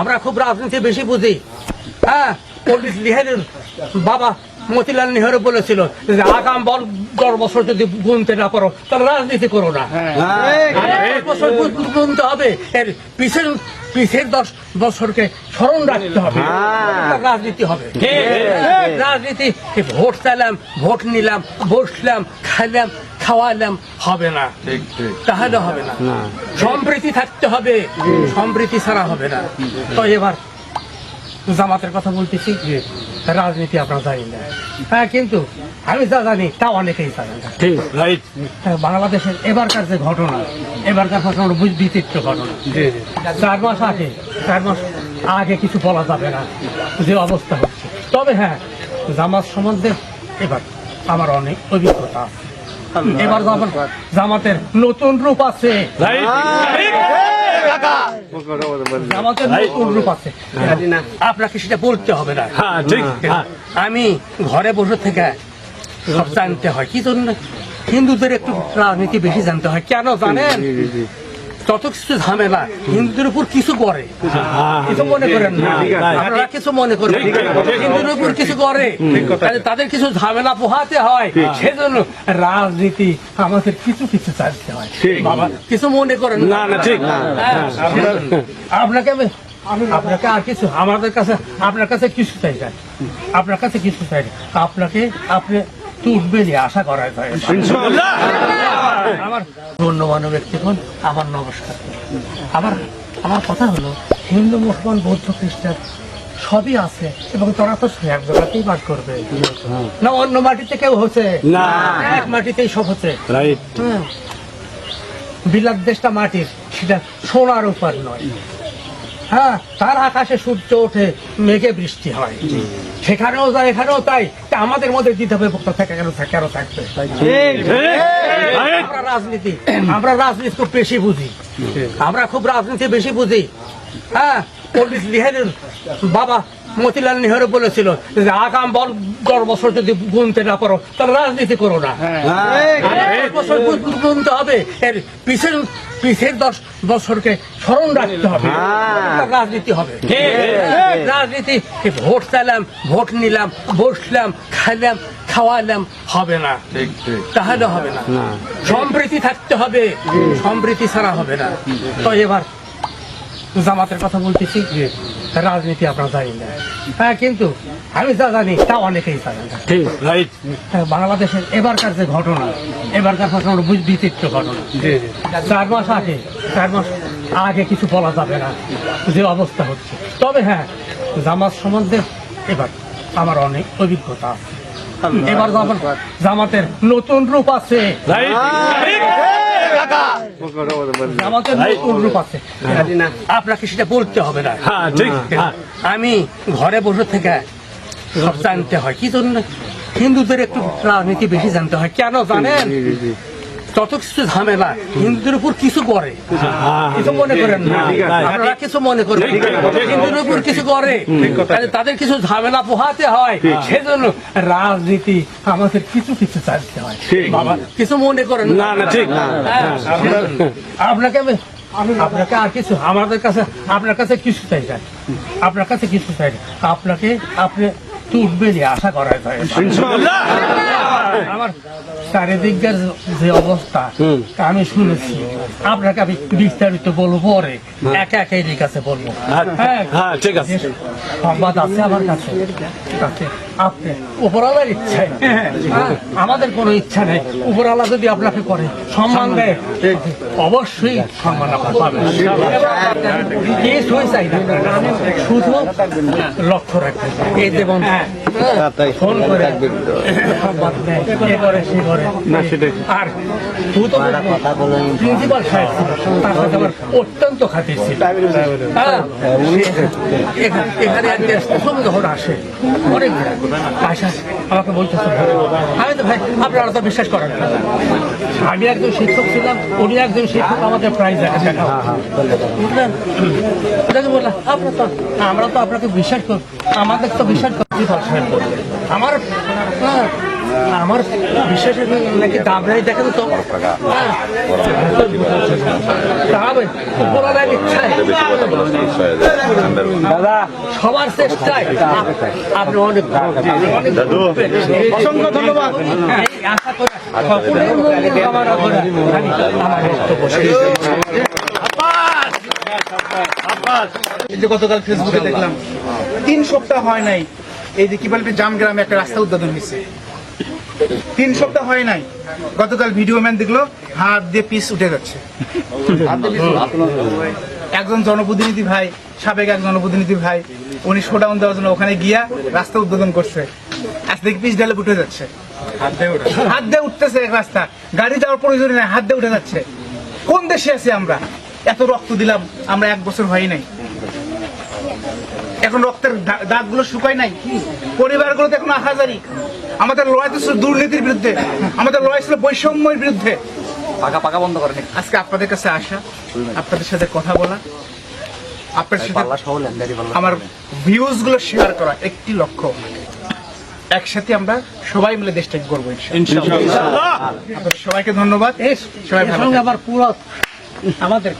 আমরা খুব রাজনীতি বেশি বুঝি। হ্যাঁ পন্ডিত নেহেরুর বাবা মতিলাল নেহেরু বলেছিল যে আগাম বল দশ বছর যদি গুনতে না পারো তাহলে রাজনীতি করো না। আর বছর গুনতে হবে এর পিছের পিছের দশ বছরকে স্মরণ রাখতে হবে। রাজনীতি হবে। রাজনীতি ভোট চাইলাম ভোট নিলাম বসলাম খাইলাম খাওয়ালাম হবে না। তাহলে হবে না। সম্প্রীতি থাকতে হবে সম্প্রীতি ছাড়া হবে না। তো এবার জামাতের কথা বলতেছি রাজনীতি আমরা জানি না। হ্যাঁ কিন্তু আমি যা জানি তা অনেকেই জানে না। ঠিক রাইট। হ্যাঁ, বাংলাদেশের এবারকার যে ঘটনা এবারকার ঘটনা বুঝ বিচিত্র ঘটনা। চার মাস আগে চার মাস আগে কিছু বলা যাবে না যে অবস্থা হচ্ছে। তবে হ্যাঁ জামাত সম্বন্ধে এবার আমার অনেক অভিজ্ঞতা আছে। এবার জামাতের নতুন রূপ আছে। রাইট জামাতের নতুন রূপ আছে। আপনাকে সেটা বলতে হবে না। হ্যাঁ ঠিক। হ্যাঁ। আমি ঘরে বসে থেকে সব জানতে হয়। কি জন্য? হিন্দুদের একটু রাজনীতি বেশি জানতে হয়। কেন জানেন? তত কিছু ঝামেলা হিন্দুদের উপর কিছু করে। কিছু মনে করেন না। আপনারা কিছু মনে করেন হিন্দুদের উপর কিছু করে। তাদের কিছু ঝামেলা পোহাতে হয়। সেজন্য রাজনীতি আমাদের কিছু কিছু জানতে হয়। বাবা কিছু মনে করেন না। না ঠিক। হ্যাঁ, আপনাকে আমি আপনাকে আর কিছু আমাদের কাছে আপনার কাছে কিছু চাই না আপনার কাছে কিছু চাই না। আপনাকে আপনি তুলবেনই আশা করা যায় গণ্যমান্য ব্যক্তিগণ আমার নমস্কার। আমার আমার কথা হলো হিন্দু মুসলমান বৌদ্ধ খ্রিস্টান সবই আছে এবং তোরা তো এক জায়গাতেই বাস করবে। না অন্য মাটিতে কেউ হচ্ছে? না। এক মাটিতেই সব হচ্ছে। বিলাত দেশটা মাটির সেটা সোনার উপর নয়। হ্যাঁ তার আকাশে সূর্য ওঠে মেঘে বৃষ্টি হয়। সেখানেও যায় এখানেও তাই। তা আমাদের মধ্যে দিতে হবে বক্তা থাকে কেন? থাকে কেন থাকবে। আমরা রাজনীতি আমরা রাজনীতি খুব বেশি বুঝি। আমরা খুব রাজনীতি বেশি বুঝি। হ্যাঁ পন্ডিত নেহেরুর বাবা মতিলাল নেহরু বলেছিল যে আগাম বল দশ বছর যদি গুনতে না পারো তাহলে রাজনীতি করো না। আর দশ বছর গুনতে হবে। এর পিছের পিছের দশ বছরকে স্মরণ রাখতে হবে। রাজনীতি হবে। রাজনীতি ভোট চাইলাম ভোট নিলাম বসলাম খাইলাম খাওয়ালাম হবে না। তাহলে হবে না। সম্প্রীতি থাকতে হবে। সম্প্রীতি ছাড়া হবে না। তো এবার জামাতের কথা বলতেছি রাজনীতি আমরা জানি না। হ্যাঁ কিন্তু আমি যা জানি তা অনেকেই জানে না ঠিক রাইট হ্যাঁ, বাংলাদেশের এবারকার যে ঘটনা এবারকার ঘটনা বুঝ বিচিত্র ঘটনা। চার মাস আগে চার মাস আগে কিছু বলা যাবে না যে অবস্থা হচ্ছে। তবে হ্যাঁ জামাত সম্বন্ধে এবার আমার অনেক অভিজ্ঞতা আছে। এবার জামাতের নতুন রূপ আছে আপনাকে সেটা বলতে হবে না। হ্যাঁ হ্যাঁ। আমি ঘরে বসে থেকে সব জানতে হয়। কি জন্য? হিন্দুদের একটু রাজনীতি বেশি জানতে হয়। কেন জানেন? তত কিছু ঝামেলা। হিন্দুদের উপর কিছু করে। কিছু মনে করেন না। আপনারা কিছু মনে করেন হিন্দুদের উপর কিছু করে। তাদের কিছু ঝামেলা পোহাতে হয়। সেজন্য রাজনীতি আমাদের কিছু কিছু জানতে হয়। বাবা কিছু মনে করেন না। না ঠিক। হ্যাঁ, আপনাকে আমি আপনাকে আর কিছু আমাদের কাছে আপনার কাছে কিছু চাই না আপনার কাছে কিছু চাই না। আপনাকে আপনি তুলবেনই আশা করা যায় চারিদিকের যে অবস্থা আমি শুনেছি। আপনাকে আমি বিস্তারিত বলব পরে। একে একে এদিক কাছে বলব। হ্যাঁ হ্যাঁ। ঠিক আছে। সংবাদ আছে আমার কাছে। আপনি উপরালার ইচ্ছায়। হ্যাঁ, আমাদের কোনো ইচ্ছা নেই। উপরালা যদি আপনাকে করে সম্মান দেয় অবশ্যই সম্মান আপনি পাবেন কিছুই চাই না শুধু লক্ষ্য রাখবেন। এই যেমন ফোন করে সংবাদ এ করে সে করে আর শুধু প্রিন্সিপাল সাহেব তার সাথে আমার অত্যন্ত খাতির ছিল। হ্যাঁ, এখানে- প্রথম যখন আসে অনেক আশা আমাকে বলতেছে আমি তো ভাই আপনারা তো বিশ্বাস করেন না। আমি একজন শিক্ষক ছিলাম উনি একজন শিক্ষক আমাদের প্রাইজ দেখা বুঝলেন? ওটাকে বললাম আপনার তো আমরা তো আপনাকে বিশ্বাস করি আমাদের তো বিশ্বাস করতে পারছেন আমার হ্যাঁ, আমার বিশেষ নাকি দাম নাই দেখেন তো। হ্যাঁ। দাদা সবার চেষ্টায়। আপনি অনেক অসংখ্য ধন্যবাদ। আশা করে গতকাল ফেসবুকে দেখলাম তিন সপ্তাহ হয় নাই। এই যে কি বলবে জাম গ্রামে একটা রাস্তা উদ্বোধন হয়েছে। তিন সপ্তাহ হয় নাই। গতকাল ভিডিও ম্যান দেখল হাত দিয়ে পিস উঠে যাচ্ছে। একজন জনপ্রতিনিধি ভাই সাবেক এক জনপ্রতিনিধি ভাই উনি শোডাউন দেওয়ার জন্য ওখানে গিয়া রাস্তা উদ্বোধন করছে। আজ থেকে পিস ঢালে উঠে যাচ্ছে। হাত দিয়ে উঠতেছে এক রাস্তা। গাড়ি যাওয়ার প্রয়োজন নেই হাত দিয়ে উঠে যাচ্ছে। কোন দেশে আছি আমরা? এত রক্ত দিলাম আমরা এক বছর হয় নাই। এখন রক্তের দাগগুলো শুকায় নাই। পরিবারগুলো তো এখন আহাজারি। আমাদের লড়াই তো ছিল দুর্নীতির বিরুদ্ধে। আমাদের লড়াই ছিল বৈষম্যের বিরুদ্ধে। পাকা পাকা বন্ধ করেন আজকে আপনাদের কাছে আসা আপনাদের সাথে কথা বলা আপনাদের সাথে আমার ভিউজগুলো শেয়ার করা একটি লক্ষ্য। একসাথে আমরা সবাই মিলে দেশটাকে করব সবাইকে ধন্যবাদ। সবাই আবার পুরো আমাদের